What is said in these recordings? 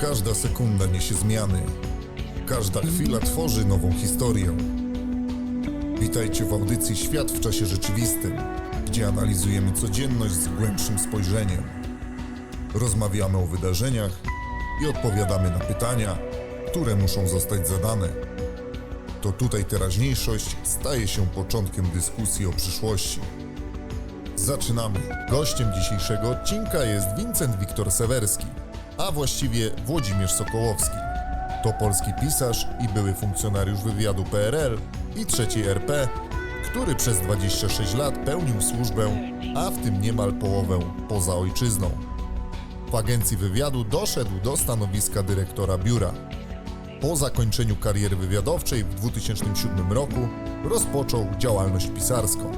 Każda sekunda niesie zmiany. Każda chwila tworzy nową historię. Witajcie w audycji Świat w czasie rzeczywistym, gdzie analizujemy codzienność z głębszym spojrzeniem. Rozmawiamy o wydarzeniach i odpowiadamy na pytania, które muszą zostać zadane. To tutaj teraźniejszość staje się początkiem dyskusji o przyszłości. Zaczynamy. Gościem dzisiejszego odcinka jest Wincent Wiktor Sewerski, a właściwie Włodzimierz Sokołowski. To polski pisarz i były funkcjonariusz wywiadu PRL i trzeciej RP, który przez 26 lat pełnił służbę, a w tym niemal połowę poza ojczyzną. W agencji wywiadu doszedł do stanowiska dyrektora biura. Po zakończeniu kariery wywiadowczej w 2007 roku rozpoczął działalność pisarską.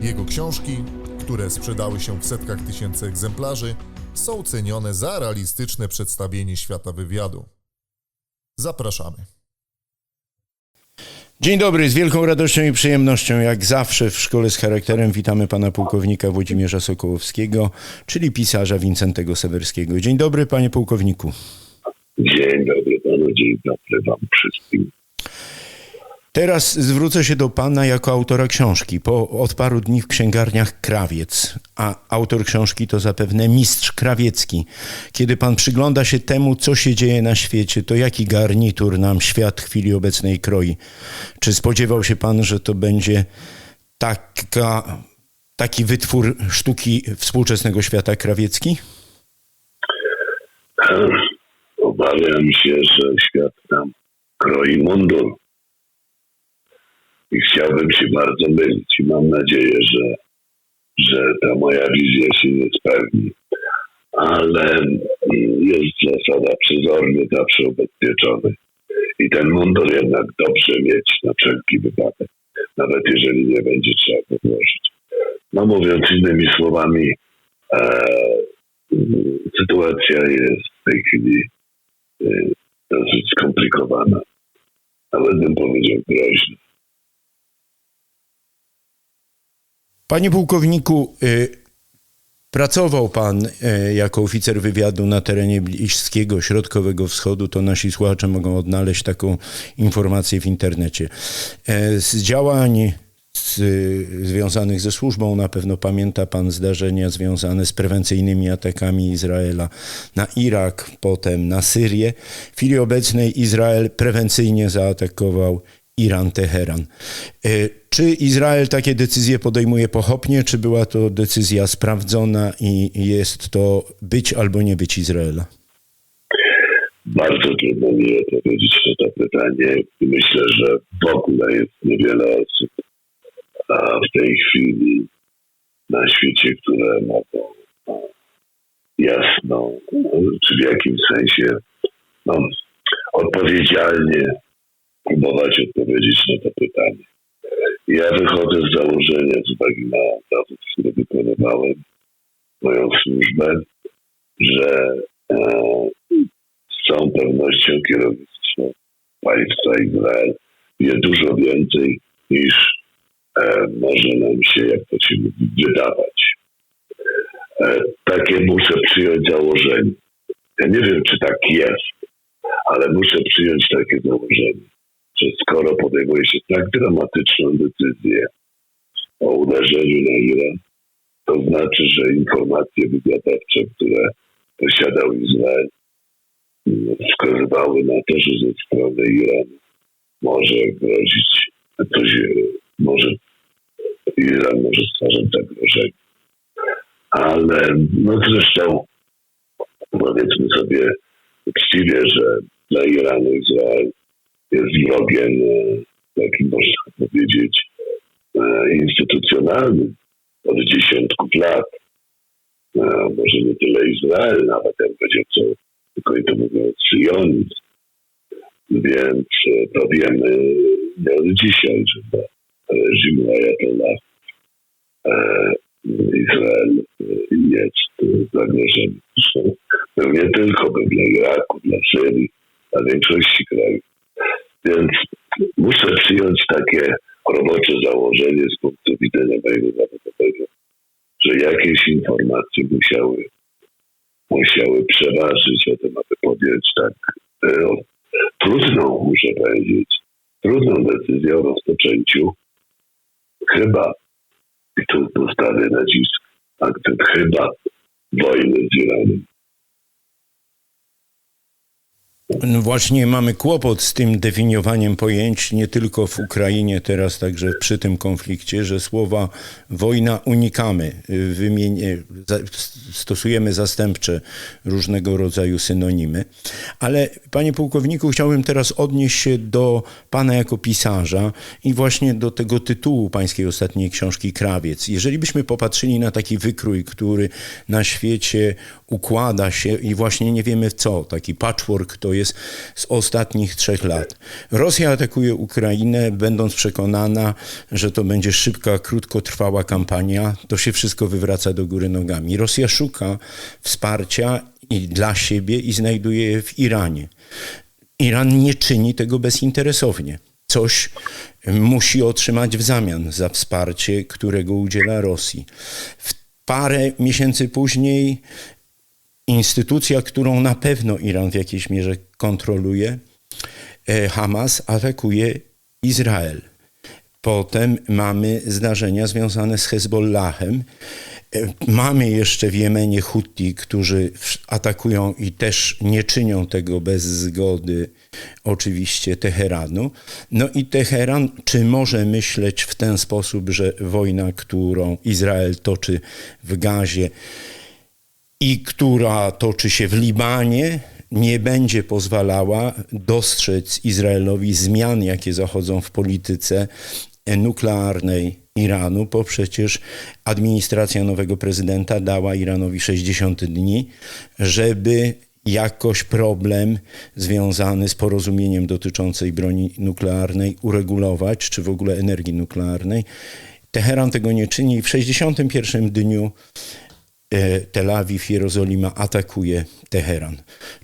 Jego książki, które sprzedały się w setkach tysięcy egzemplarzy, są cenione za realistyczne przedstawienie świata wywiadu. Zapraszamy. Dzień dobry, z wielką radością i przyjemnością, jak zawsze w Szkole z Charakterem witamy pana pułkownika Włodzimierza Sokołowskiego, czyli pisarza Wincentego Sewerskiego. Dzień dobry, panie pułkowniku. Dzień dobry panu, dzień dobry wam wszystkim. Teraz zwrócę się do pana jako autora książki. Po, od paru dni w księgarniach Krawiec, a autor książki to zapewne mistrz krawiecki. Kiedy pan przygląda się temu, co się dzieje na świecie, to jaki garnitur nam świat chwili obecnej kroi? Czy spodziewał się pan, że to będzie taka, taki wytwór sztuki współczesnego świata krawiecki? Obawiam się, że świat nam kroi mundur. I chciałbym się bardzo mylić mam nadzieję, że, że ta moja wizja się nie spełni. Ale jest zasada przezorny, zawsze ubezpieczony. I ten mundur jednak dobrze mieć na wszelki wypadek, nawet jeżeli nie będzie trzeba go włożyć. No mówiąc innymi słowami, e, sytuacja jest w tej chwili e, dosyć skomplikowana. Nawet bym powiedział groźna. Panie pułkowniku, y, pracował pan y, jako oficer wywiadu na terenie bliskiego, środkowego wschodu, to nasi słuchacze mogą odnaleźć taką informację w internecie. E, Z działań z, związanych ze służbą na pewno pamięta pan zdarzenia związane z prewencyjnymi atakami Izraela na Irak, potem na Syrię. W chwili obecnej Izrael prewencyjnie zaatakował Iran, Teheran. E, Czy Izrael takie decyzje podejmuje pochopnie, czy była to decyzja sprawdzona i jest to być albo nie być Izraela? Bardzo trudno mi odpowiedzieć na to pytanie. Myślę, że w ogóle jest niewiele osób a w tej chwili na świecie, które mogą no, jasno, czy w jakimś sensie no, odpowiedzialnie próbować odpowiedzieć na to pytanie. Ja wychodzę z założenia, z uwagi na zawód, który wykonywałem, moją służbę, że e, z całą pewnością kierownictwo państwa Izrael wie dużo więcej niż e, może nam się, jak to się mówi, wydawać. E, takie muszę przyjąć założenie. Ja nie wiem, czy tak jest, ale muszę przyjąć takie założenie, że skoro podejmuje się tak dramatyczną decyzję o uderzeniu na Iran, to znaczy, że informacje wywiadowcze, które posiadał Izrael, wskazywały na to, że ze strony Iranu może grozić coś, może Iran może stwarzać zagrożenie. Ale no zresztą powiedzmy sobie uczciwie, że dla Iranu Izrael jest wrogiem e, takim można powiedzieć e, instytucjonalnym od dziesiątków lat. E, Może nie tyle Izrael, nawet jak będzie co, tylko i to mówiąc, Sionizm. Więc to wiemy nie od dzisiaj, że Ayatollah e, Izrael jest zagrożeniem. Zresztą nie tylko, dla Iraku, dla Syrii, dla większości krajów. Więc muszę przyjąć takie robocze założenie z punktu widzenia mojego zawodowego, że jakieś informacje musiały musiały przeważyć o tym, aby podjąć tak e, trudną, muszę powiedzieć, trudną decyzję o rozpoczęciu chyba, i tu postawię nacisk, akcent chyba wojny z Iranem. No właśnie mamy kłopot z tym definiowaniem pojęć nie tylko w Ukrainie teraz, także przy tym konflikcie, że słowa wojna unikamy, stosujemy zastępcze różnego rodzaju synonimy. Ale panie pułkowniku, chciałbym teraz odnieść się do pana jako pisarza i właśnie do tego tytułu pańskiej ostatniej książki Krawiec. Jeżeli byśmy popatrzyli na taki wykrój, który na świecie układa się i właśnie nie wiemy co, taki patchwork to jest z ostatnich trzech lat. Rosja atakuje Ukrainę, będąc przekonana, że to będzie szybka, krótkotrwała kampania, to się wszystko wywraca do góry nogami. Rosja szuka wsparcia i dla siebie i znajduje je w Iranie. Iran nie czyni tego bezinteresownie. Coś musi otrzymać w zamian za wsparcie, którego udziela Rosji. W parę miesięcy później instytucja, którą na pewno Iran w jakiejś mierze kontroluje, e, Hamas atakuje Izrael. Potem mamy zdarzenia związane z Hezbollahem. E, Mamy jeszcze w Jemenie Hutti, którzy atakują i też nie czynią tego bez zgody oczywiście Teheranu. No i Teheran, czy może myśleć w ten sposób, że wojna, którą Izrael toczy w Gazie, i która toczy się w Libanie, nie będzie pozwalała dostrzec Izraelowi zmian, jakie zachodzą w polityce nuklearnej Iranu, bo przecież administracja nowego prezydenta dała Iranowi 60 dni, żeby jakoś problem związany z porozumieniem dotyczącej broni nuklearnej uregulować, czy w ogóle energii nuklearnej. Teheran tego nie czyni w 61 dniu Tel Awiw, Jerozolima atakuje Teheran.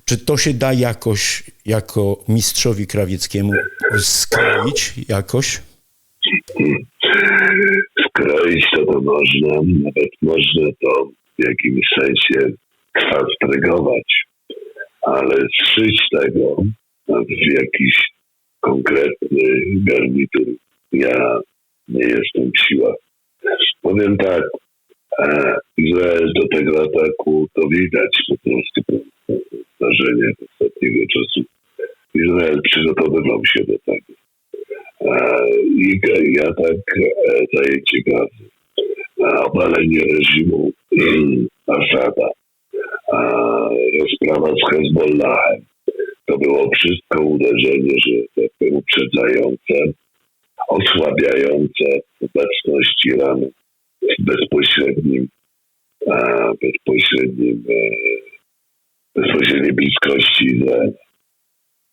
Czy to się da jakoś, jako mistrzowi krawieckiemu skroić jakoś? skroić to to można, nawet można to w jakimś sensie transprygować, ale zszyć tego w jakiś konkretny garnitur ja nie jestem w siłach. Powiem tak, e, Izrael do tego ataku to widać po prostu po zdarzeniach ostatniego czasu. Izrael przygotowywał się do tego. E, i i atak e, zajęcie gazy, e, obalenie reżimu Asada, e, rozprawa z Hezbollahem. To było wszystko uderzenie, że tak uprzedzające, osłabiające obecność Iranu w bezpośrednim, bezpośrednim, e, bezpośredniej bliskości Izraela.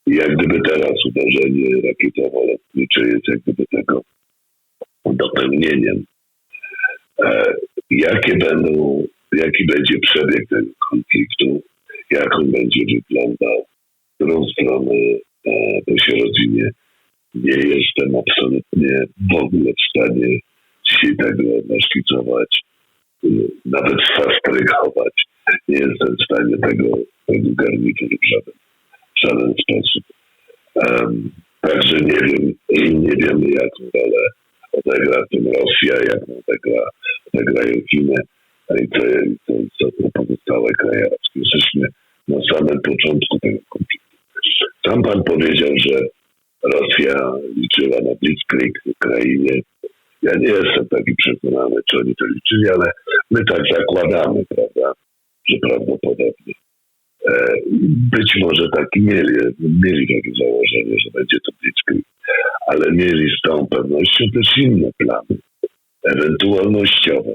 I jak gdyby teraz uderzenie rakietowo-lotnicze jest jak gdyby tego dopełnieniem. E, jakie będą, jaki będzie przebieg tego konfliktu, jak on będzie wyglądał, w którą stronę e, to się rozwinie, nie jestem absolutnie w ogóle w stanie dzisiaj tego naszkicować, nawet fastrygować. Nie jestem w stanie tego, tego w żaden, w żaden sposób. Em, także nie wiem, nie wiemy jaką rolę odegra w tym Rosja, jaką odegra, odegrają Chiny i co, i co, co te pozostałe kraje arabskie. Jesteśmy na samym początku tego konfliktu. Sam pan powiedział, że Rosja liczyła na Blitzkrieg w Ukrainie. Ja nie jestem taki przekonany, czy oni to liczyli, ale my tak zakładamy, prawda, że prawdopodobnie. E, Być może taki mieli, mieli takie założenie, że będzie to Blitzkrieg, ale mieli z całą pewnością też inne plany, ewentualnościowe,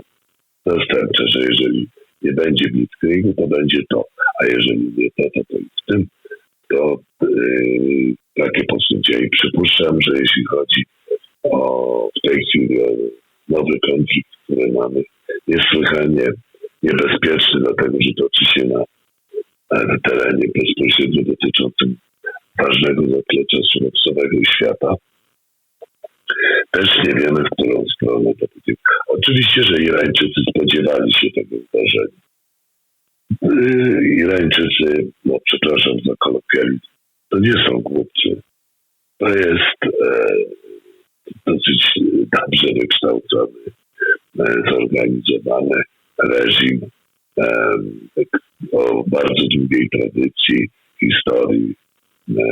zastępcze, że jeżeli nie będzie Blitzkriegu, to będzie to, a jeżeli nie to, to, to i w tym, to yy, takie posunięcia i przypuszczam, że jeśli chodzi o w tej chwili nowy konflikt, który mamy, niesłychanie niebezpieczny, dlatego że toczy się na w terenie bezpośrednio dotyczącym ważnego zaplecza surowcowego świata. Też nie wiemy, w którą stronę to będzie. Oczywiście, że Irańczycy spodziewali się tego wydarzenia. y, Irańczycy, no przepraszam za kolokwializm, to nie są głupcy. To jest e, dosyć dobrze wykształcony, e, zorganizowany reżim e, o bardzo długiej tradycji, historii, e,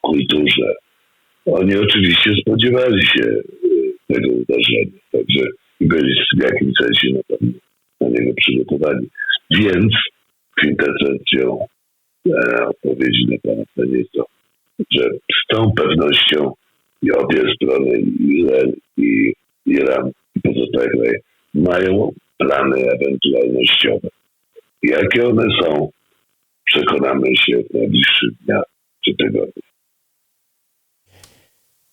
kulturze. Oni oczywiście spodziewali się tego uderzenia, także byli w jakimś sensie na pewno na niego przygotowani. Więc kwintesencją e, odpowiedzi na pana pytanie jest to, że z tą pewnością i obie strony, Izrael i Iran i pozostałe kraje, mają plany ewentualnościowe. Jakie one są, przekonamy się w najbliższych dniach czy tygodniach.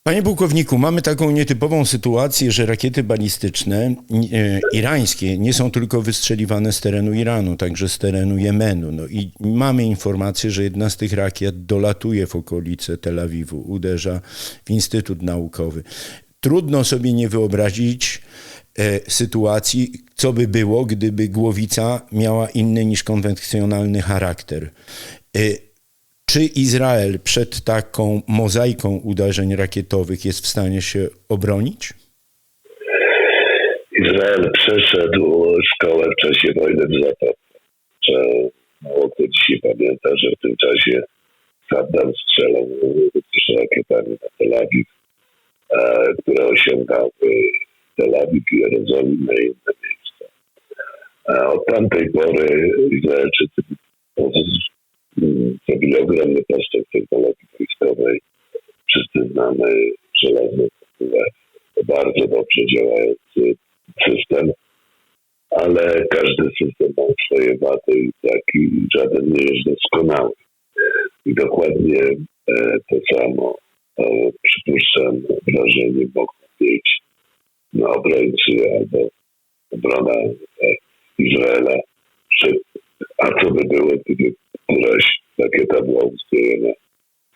Panie pułkowniku, mamy taką nietypową sytuację, że rakiety balistyczne e, irańskie nie są tylko wystrzeliwane z terenu Iranu, także z terenu Jemenu. No i mamy informację, że jedna z tych rakiet dolatuje w okolice Tel Awiwu, uderza w Instytut Naukowy. Trudno sobie nie wyobrazić e, sytuacji, co by było, gdyby głowica miała inny niż konwencjonalny charakter. Czy Izrael przed taką mozaiką uderzeń rakietowych jest w stanie się obronić? Izrael przeszedł szkołę w czasie wojny w Zatoce. Mało kto dzisiaj pamięta, że w tym czasie Saddam strzelał również rakietami na Tel Awiw, e, które osiągały Tel Awiw, Jerozolimę i inne miejsca. E, od tamtej pory Izraelczycy zrobili ogromny postęp technologii wojskowej. Wszyscy znamy żelazną kulturę, bardzo dobrze działający system, ale każdy system ma swoje wady i taki żaden nie jest doskonały. I dokładnie e, to samo e, przypuszczam wrażenie mogą mieć na obrońcy albo obrona e, Izraela. A co by było, gdyby któraś rakieta była ustrojona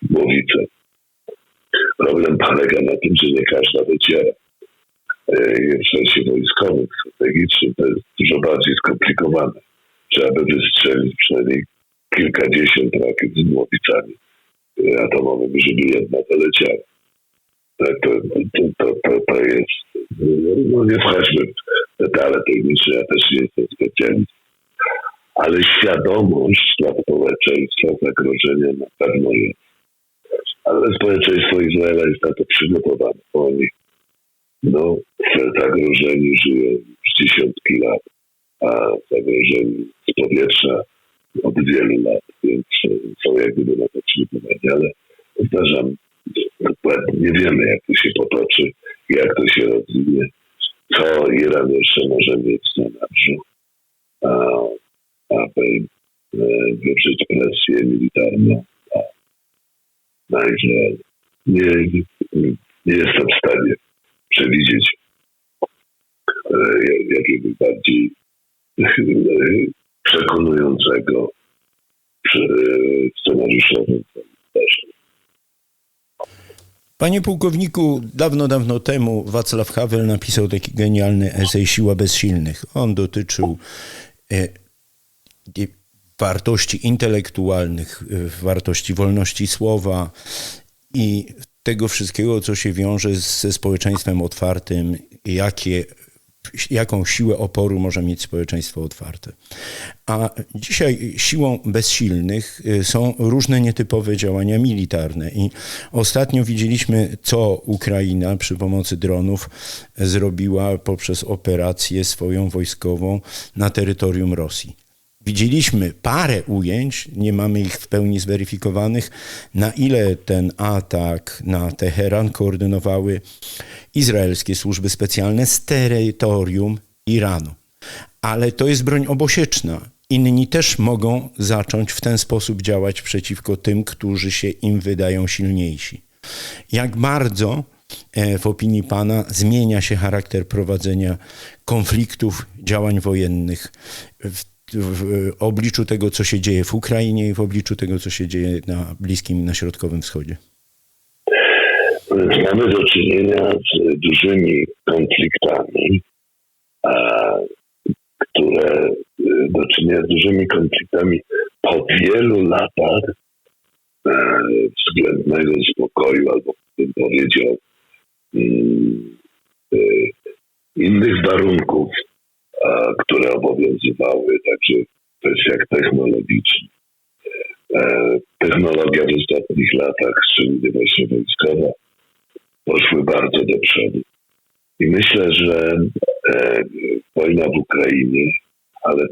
w głowicę. Problem polega na tym, że nie każda wyciera. W sensie wojskowym, strategicznym to jest dużo bardziej skomplikowane. Trzeba by wystrzelić przynajmniej kilkadziesiąt rakiet z głowicami e, atomowymi, żeby jedna doleciała. Tak, to, to, to, to, jest, no nie wchodźmy w detale techniczne, ja też nie jestem specjalistą ale świadomość dla społeczeństwa zagrożenia na pewno jest. Ale społeczeństwo Izraela jest na to przygotowane, oni no, zagrożeni żyją już dziesiątki lat, a zagrożeni z powietrza od wielu lat, więc są jak gdyby na to przygotowani, ale powtarzam, dokładnie nie wiemy, jak to się potoczy, jak to się rozwinie, co Iran jeszcze może mieć na nadrzu aby wywrzeć presję militarną na, na Izrael. Nie, nie jestem w stanie przewidzieć jakiegoś bardziej przekonującego scenariuszowego zdarzenia. Panie pułkowniku, dawno, dawno temu Wacław Havel napisał taki genialny esej Siła bezsilnych. On dotyczył e, wartości intelektualnych, wartości wolności słowa i tego wszystkiego, co się wiąże ze społeczeństwem otwartym, jakie, jaką siłę oporu może mieć społeczeństwo otwarte. A dzisiaj siłą bezsilnych są różne nietypowe działania militarne. I ostatnio widzieliśmy, co Ukraina przy pomocy dronów zrobiła poprzez operację swoją wojskową na terytorium Rosji. Widzieliśmy parę ujęć, nie mamy ich w pełni zweryfikowanych, na ile ten atak na Teheran koordynowały izraelskie służby specjalne z terytorium Iranu. Ale to jest broń obosieczna. Inni też mogą zacząć w ten sposób działać przeciwko tym, którzy się im wydają silniejsi. Jak bardzo w opinii Pana zmienia się charakter prowadzenia konfliktów, działań wojennych w w obliczu tego, co się dzieje w Ukrainie i w obliczu tego, co się dzieje na Bliskim i na Środkowym Wschodzie? Mamy do czynienia z dużymi konfliktami, które czynienia z dużymi konfliktami po wielu latach e, względnego spokoju, albo bym powiedział mm, e, innych warunków, a, które obowiązywały także w kwestiach technologicznych. E, technologia w ostatnich latach, szczególnie właśnie wojskowa, poszły bardzo do przodu. I myślę, że e, wojna w Ukrainie, ale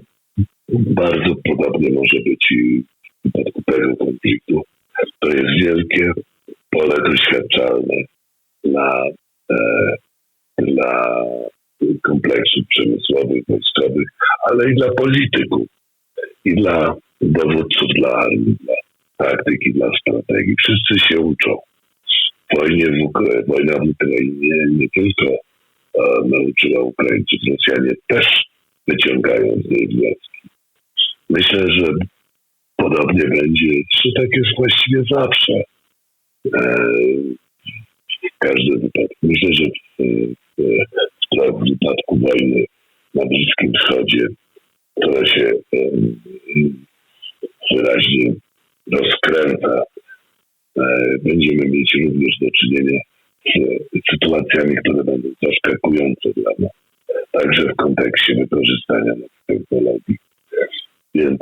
bardzo podobnie może być i w przypadku tego konfliktu, to jest wielkie pole doświadczalne dla, e, dla kompleksów przemysłowych, wojskowych, ale i dla polityków, i dla dowódców, dla armii, dla taktyki, dla strategii. Wszyscy się uczą. Wojnie w Ukra- wojna w Ukrainie nie tylko e, nauczyła Ukraińców, Rosjanie też wyciągają z niej wnioski. Myślę, że podobnie będzie, czy tak jest właściwie zawsze. E, w każdym wypadku. Myślę, że w, w, w, wypadku wojny na Bliskim Wschodzie, która się wyraźnie rozkręca, e, będziemy mieć również do czynienia z sytuacjami, które będą zaskakujące dla nas, także w kontekście wykorzystania nowych technologii. Więc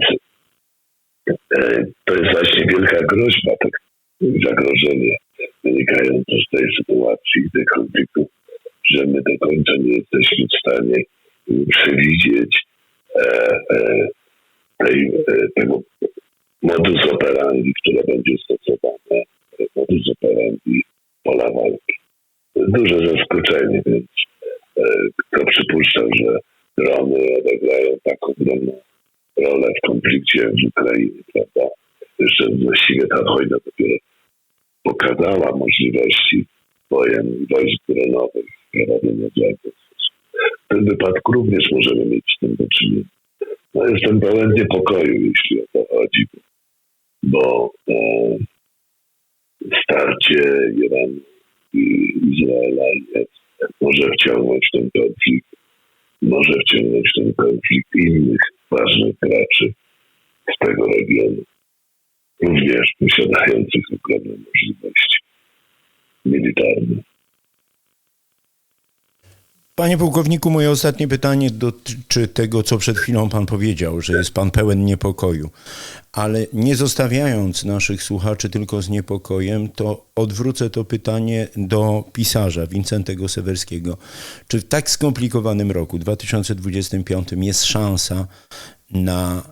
e, to jest właśnie wielka groźba, tak, zagrożenie wynikające z tej sytuacji, tych konfliktów, że my do końca nie jesteśmy w stanie przewidzieć e, e, tej, e, tego modus operandi, które będzie stosowane, modus operandi pola walki. Duże zaskoczenie, więc e, kto przypuszczał, że drony odegrają tak ogromną rolę w konflikcie w Ukrainie, prawda? Jeszcze właściwie ta wojna dopiero pokazała możliwości wojen i wojsk dronowych, prowadzenia działań. W tym wypadku również możemy mieć z tym do czynienia. No jestem pełen niepokoju, jeśli o to chodzi, bo e, starcie Iranu i Izraela jest, może wciągnąć ten konflikt, może wciągnąć ten konflikt innych ważnych graczy z tego regionu, również posiadających ogromne możliwości militarne. Panie pułkowniku, moje ostatnie pytanie dotyczy tego, co przed chwilą pan powiedział, że jest pan pełen niepokoju. Ale nie zostawiając naszych słuchaczy tylko z niepokojem, to odwrócę to pytanie do pisarza Wincentego Sewerskiego. Czy w tak skomplikowanym roku, 2025, jest szansa na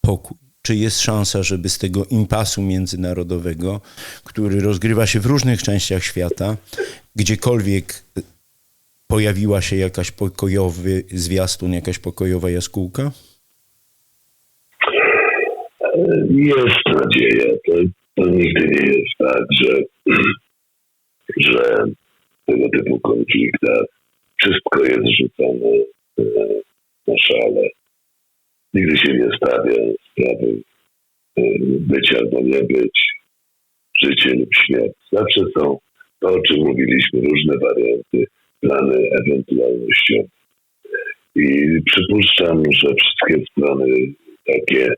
pokój? Czy jest szansa, żeby z tego impasu międzynarodowego, który rozgrywa się w różnych częściach świata, gdziekolwiek pojawiła się jakaś pokojowy zwiastun, jakaś pokojowa jaskółka? Jest nadzieja. To, to nigdy nie jest tak, że, że tego typu konfliktach wszystko jest rzucone e, na szale. Nigdy się nie stawia sprawy e, być albo nie być, życie lub śmierć. Zawsze są to, o czym mówiliśmy, różne warianty, plany ewentualnościowe. I przypuszczam, że wszystkie strony takie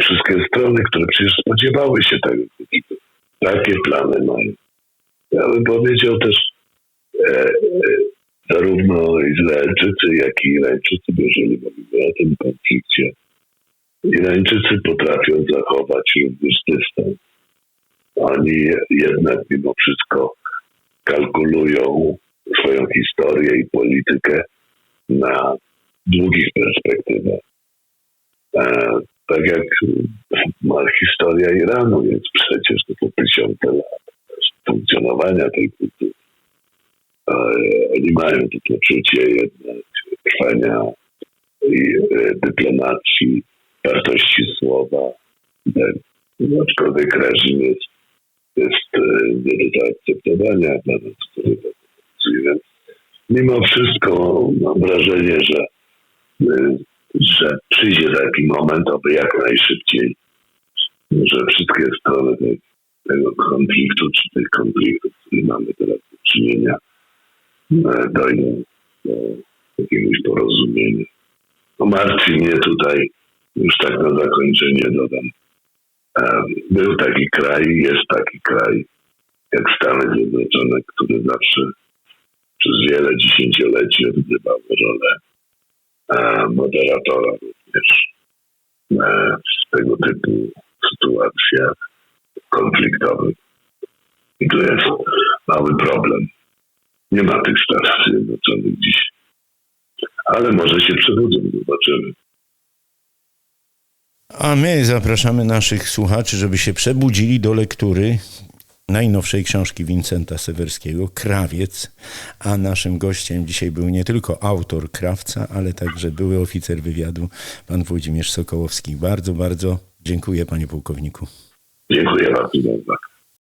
wszystkie strony, które przecież spodziewały się tego takie plany mają. Ja bym powiedział też, e, e, zarówno Izraelczycy, jak i Irańczycy, bo jeżeli mówimy o tym konflikcie, Irańczycy potrafią zachować również dystans. Oni jednak mimo wszystko kalkulują swoją historię i politykę na długich perspektywach. E, tak jak ma historia Iranu, jest przecież to, to tysiące lat funkcjonowania tej kultury. E, oni mają to poczucie jednak trwania i e, dyplomacji, wartości słowa. Tak. Aczkolwiek reżim jest, jest e, nie do zaakceptowania dla nas, który to pracuje. Więc mimo wszystko mam wrażenie, że e, że przyjdzie taki moment, aby jak najszybciej, że wszystkie strony tego konfliktu, czy tych konfliktów, z którymi mamy teraz do czynienia, e, dojdą do jakiegoś porozumienia. No martwi mnie tutaj, już tak na zakończenie dodam. Był taki kraj, jest taki kraj, jak Stany Zjednoczone, który zawsze przez wiele dziesięcioleci odgrywał rolę e, moderatora również e, w tego typu sytuacjach konfliktowych. I tu jest mały problem. Nie ma tych Stanów Zjednoczonych dziś. Ale może się przebudzą, zobaczymy. A my zapraszamy naszych słuchaczy, żeby się przebudzili do lektury najnowszej książki Wincenta Sewerskiego, Krawiec. A naszym gościem dzisiaj był nie tylko autor Krawca, ale także były oficer wywiadu, pan Włodzimierz Sokołowski. Bardzo, bardzo dziękuję, panie pułkowniku. Dziękuję bardzo.